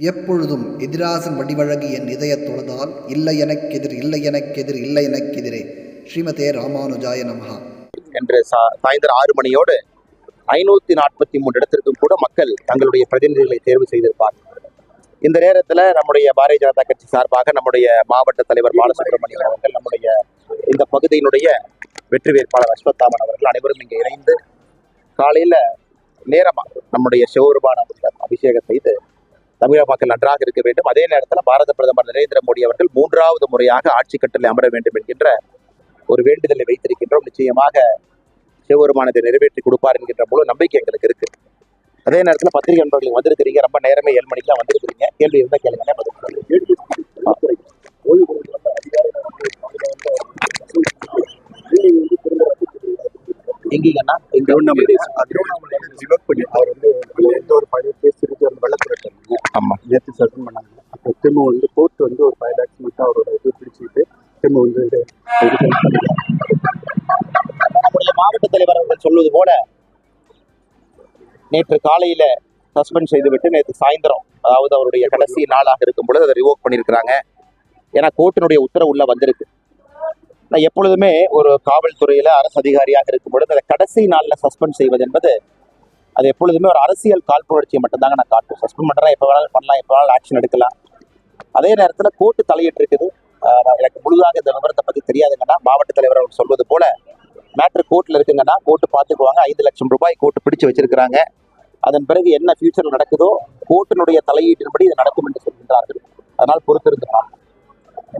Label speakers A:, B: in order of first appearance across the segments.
A: எப்பொழுதும் எதிராசன் வடிவழகு என் இதயத் தொழுதால் இல்லை எனக்கெதிர் இல்லை எனக்கெதிர் இல்லை எனக்கெதிரே ஸ்ரீமதே ராமானுஜாய நமஹா.
B: என்று சா- சாயந்தரம் ஆறு மணியோடு ஐநூத்தி நாற்பத்தி மூன்று இடத்திற்கும் கூட மக்கள் தங்களுடைய பிரதிநிதிகளை தேர்வு செய்திருப்பார். இந்த நேரத்தில் நம்முடைய பாரதிய ஜனதா கட்சி சார்பாக நம்முடைய மாவட்ட தலைவர் பாலசுப்ரமணியன் அவர்கள் நம்முடைய இந்த பகுதியினுடைய வெற்றி வேட்பாளர் அஸ்வத்தாமன் அவர்கள் அனைவரும் இங்கே இணைந்து காலையில் நேரமாக நம்முடைய சிவருபான அபிஷேகம் செய்து தமிழக மக்கள் நன்றாக இருக்க வேண்டும். அதே நேரத்தில் பாரத பிரதமர் நரேந்திர மோடி அவர்கள் மூன்றாவது முறையாக ஆட்சி கட்டளை அமர வேண்டும் என்கின்ற ஒரு வேண்டுதலை வைத்திருக்கின்றோம். நிச்சயமாக சிவபெருமானத்தை நிறைவேற்றி கொடுப்பார் என்கின்ற முழு நம்பிக்கை எங்களுக்கு இருக்கு. அதே நேரத்தில் பத்திரிகை நண்பர்கள் வந்திருக்கிறீங்க. ரொம்ப நேரமே ஏழு மணிக்கெல்லாம் வந்திருக்கிறீங்க. கேள்வி இருந்தால் கேளுங்க. எங்கீங்கன்னா எங்க
C: சிவப்படி அவர் வந்து எந்த ஒரு பழைய கேஸ் இருக்கு அந்த வெள்ளத்துறை
B: ஆமா
C: பண்ணாங்க. அப்போ திரும்ப வந்து கோர்ட் வந்து ஒரு ஃபைவ் லேக்ஸ் மட்டும் அவரோட இது பிடிச்சிட்டு திரும்ப வந்து இது
B: நம்முடைய மாவட்ட தலைவர் அவர்கள் சொல்வது போல நேற்று காலையில சஸ்பெண்ட் செய்துவிட்டு நேற்று சாயந்தரம் அதாவது அவருடைய கடைசி நாளாக இருக்கும் பொழுது அதை ரிவோக் பண்ணியிருக்கிறாங்க. ஏன்னா கோர்ட்டினுடைய உத்தரவு உள்ள வந்திருக்கு. நான் எப்பொழுதுமே ஒரு காவல்துறையில அரசு அதிகாரியாக இருக்கும் பொழுது அதை கடைசி நாளில் சஸ்பெண்ட் செய்வது என்பது அது எப்பொழுதுமே ஒரு அரசியல் காழ்ப்புணர்ச்சியை மட்டும்தாங்க நான் காட்டும் சஸ்பெண்ட் பண்றேன் எப்போ வேணாலும் பண்ணலாம் எப்போ வேணாலும் ஆக்ஷன் எடுக்கலாம். அதே நேரத்தில் கோர்ட்டு தலையிட்டு இருக்குது எனக்கு முழுதாக இந்த விவரத்தை பத்தி தெரியாதுங்கன்னா மாவட்ட தலைவர் அவர் சொல்வது போல மேட்ரு கோர்ட்ல இருக்குங்கன்னா கோர்ட்டு பார்த்துக்குவாங்க. ஐந்து லட்சம் ரூபாய் கோர்ட்டு பிடிச்சு வச்சிருக்கிறாங்க. அதன் பிறகு என்ன ஃபியூச்சர்ல நடக்குதோ கோர்ட்டினுடைய தலையீட்டின்படி இது நடக்கும் என்று சொல்கின்றார்கள். அதனால் பொறுத்திருந்து பார்ப்போம்.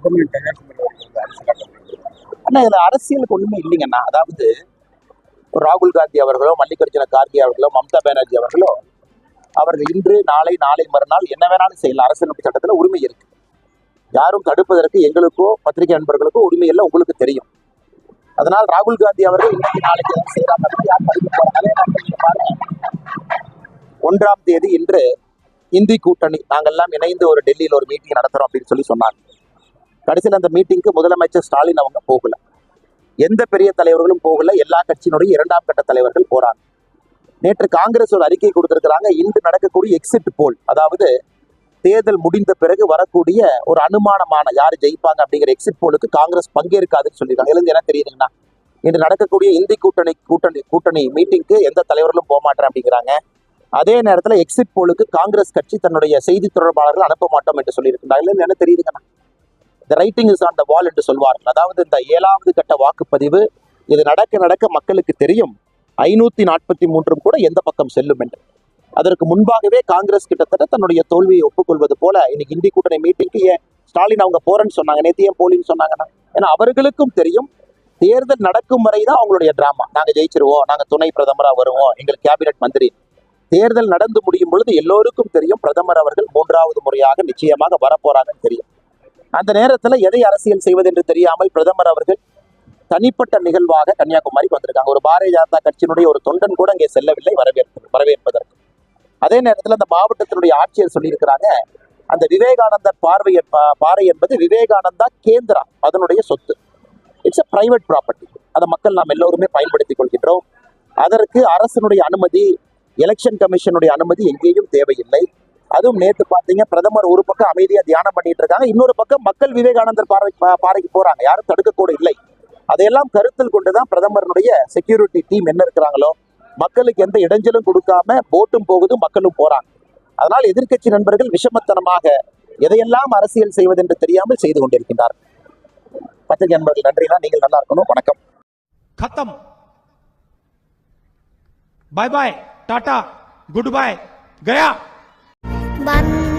C: கவர்மெண்ட் கன்னியாகுமரி அரசு கட்டணம்
B: ஆனா இதுல அரசியலுக்கு ஒண்ணுமே இல்லைங்கண்ணா. அதாவது ராகுல் காந்தி அவர்களோ மல்லிகார்ஜுன கார்கே அவர்களோ மம்தா பானர்ஜி அவர்களோ அவர்கள் இன்று நாளை நாளை மறுநாள் என்ன வேணாலும் செய்யலாம். அரசியலமைப்பு சட்டத்தில் உரிமை இருக்கு. யாரும் தடுப்பதற்கு எங்களுக்கோ பத்திரிகை நண்பர்களுக்கோ உரிமை இல்லை உங்களுக்கு தெரியும். அதனால் ராகுல் காந்தி அவர்கள் இன்னைக்கு நாளைக்கு எதாவது செய்யறாங்க ஒன்றாம் தேதி இன்று இந்தி கூட்டணி நாங்கெல்லாம் இணைந்து ஒரு டெல்லியில் ஒரு மீட்டிங் நடத்துறோம் அப்படின்னு சொல்லி சொன்னாங்க. கடைசியில் அந்த மீட்டிங்க்கு முதலமைச்சர் ஸ்டாலின் அவங்க போகல. எந்த பெரிய தலைவர்களும் போகல. எல்லா கட்சியினுடைய இரண்டாம் கட்ட தலைவர்கள் போறாங்க. நேற்று காங்கிரஸ் ஒரு அறிக்கை கொடுத்திருக்கிறாங்க. இன்று நடக்கக்கூடிய எக்ஸிட் போல் அதாவது தேர்தல் முடிந்த பிறகு வரக்கூடிய ஒரு அனுமானமான யார் ஜெயிப்பாங்க அப்படிங்கிற எக்ஸிட் போலுக்கு காங்கிரஸ் பங்கேற்காதுன்னு சொல்லியிருக்காங்க. இதுல இருந்து என்ன தெரியுதுங்கன்னா இன்று நடக்கக்கூடிய இந்தி கூட்டணி கூட்டணி கூட்டணி மீட்டிங்க்கு எந்த தலைவர்களும் போக மாட்டேன் அப்படிங்கிறாங்க. அதே நேரத்தில் எக்ஸிட் போலுக்கு காங்கிரஸ் கட்சி தன்னுடைய செய்தி தொடர்பாளர்கள் அனுப்ப மாட்டோம் என்று சொல்லியிருக்கிறாங்க. இதுல என்ன தெரியுதுங்கண்ணா the writing is on the wall என்று சொல்வார்கள். அதாவது இந்த ஏழாவது கட்ட வாக்குப்பதிவு இது நடக்க நடக்க மக்களுக்கு தெரியும். ஐநூத்தி நாற்பத்தி மூன்றும் கூட எந்த பக்கம் செல்லும் என்று. அதற்கு முன்பாகவே காங்கிரஸ் கிட்டத்தட்ட தன்னுடைய தோல்வியை ஒப்புக்கொள்வது போல இன்னைக்கு இந்தி கூட்டணி மீட்டிங்க்கு ஏன் ஸ்டாலின் அவங்க போறேன்னு சொன்னாங்க நேத்து ஏன் போலின்னு சொன்னாங்கன்னா ஏன்னா அவர்களுக்கும் தெரியும் தேர்தல் நடக்கும் வரை தான் அவங்களுடைய டிராமா நாங்கள் ஜெயிச்சிருவோம் நாங்க துணை பிரதமரா வருவோம் எங்களுக்கு கேபினெட் மந்திரி. தேர்தல் நடந்து முடியும் பொழுது எல்லோருக்கும் தெரியும் பிரதமர் அவர்கள் மூன்றாவது முறையாக நிச்சயமாக வரப்போறாங்கன்னு தெரியும். அந்த நேரத்துல எதை அரசியல் செய்வது என்று தெரியாமல் பிரதமர் அவர்கள் தனிப்பட்ட நிகழ்வாக கன்னியாகுமரி வந்திருக்காங்க. ஒரு பாரதிய ஜனதா கட்சியினுடைய ஒரு தொண்டன் கூட இங்கே செல்லவில்லை வரவேற்பு வரவேற்பதற்கு. அதே நேரத்தில் அந்த மாவட்டத்தினுடைய ஆட்சியர் சொல்லியிருக்கிறாங்க அந்த விவேகானந்தர் பார்வை என்ப- பாறை என்பது விவேகானந்தா கேந்திரா அதனுடைய சொத்து. இட்ஸ் அ பிரைவேட் ப்ராப்பர்ட்டி அதை மக்கள் நாம் எல்லோருமே பயன்படுத்திக் கொள்கின்றோம். அதற்கு அரசனுடைய அனுமதி எலெக்ஷன் கமிஷனுடைய அனுமதி எங்கேயும் தேவையில்லை. அதுவும் நேற்று பார்த்தீங்க பிரதமர் ஒரு பக்கம் அமைதியாக தியானம் பண்ணிட்டு இருக்காங்க. இன்னொரு பக்கம் மக்கள் விவேகானந்தர் பாறை பாறைக்கு போறாங்க. யாரும் தடுக்கக்கூட இல்லை. அதையெல்லாம் கருத்தில் கொண்டுதான் பிரதமருடைய செக்யூரிட்டி டீம் என்ன இருக்கிறாங்களோ மக்களுக்கு எந்த இடைஞ்சலும் கொடுக்காம போட்டும் போகுது மக்களும் போறாங்க. அதனால் எதிர்கட்சி நண்பர்கள் விஷமத்தனமாக எதையெல்லாம் அரசியல் செய்வது என்று தெரியாமல் செய்து கொண்டிருக்கின்றார் பத்திரிகை நண்பர்கள் நன்றினா நீங்கள் நல்லா இருக்கணும். வணக்கம்.
D: கத்தம். Bye bye Tata goodbye கயா
E: বান্দা